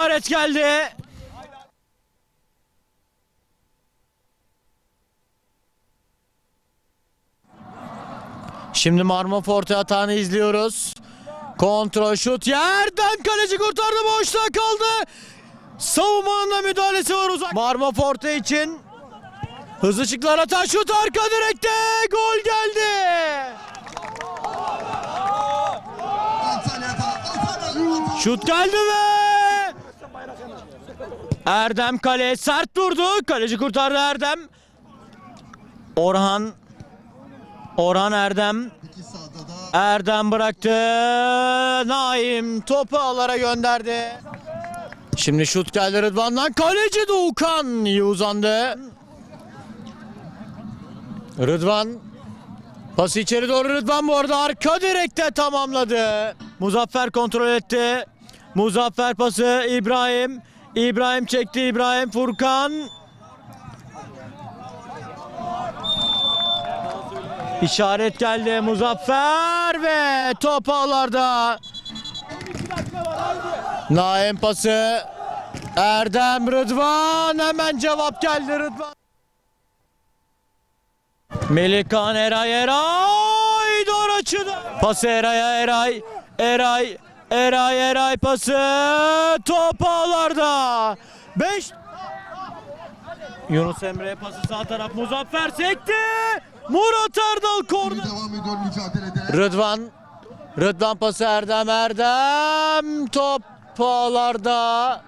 İşaret geldi. Şimdi Marmara Forte atağını izliyoruz. Kontrol şut yerden kaleci kurtardı boşta kaldı. Savunmanın da müdahalesi var uzak. Marmara Forte için hızlı çıktılar atan şut arka direkte gol geldi. Şut geldi ve Erdem kale sert durdu. Kaleci kurtardı Erdem. Orhan Orhan Erdem Erdem bıraktı. Naim topu ağlara gönderdi. Şimdi şut geldi Rıdvan'dan. Kaleci Doğukan iyi uzandı. Rıdvan pası içeri doğru Rıdvan bu arada arka direkte tamamladı. Muzaffer kontrol etti. Muzaffer pası İbrahim. İbrahim çekti İbrahim Furkan. İşaret geldi Muzaffer ve top ağlarda. Naim pası. Erdem Rıdvan hemen cevap geldi Rıdvan. Melikan Eray Eray doğru açıda. Pası Eray'a Eray. Eray. Eray Eray pası. Top ağlarda. 5 Yunus Emre pası sağ taraf Muzaffer sekti. Murat Erdal korner. Rıdvan. Rıdvan pası Erdem Erdem. Top ağlarda.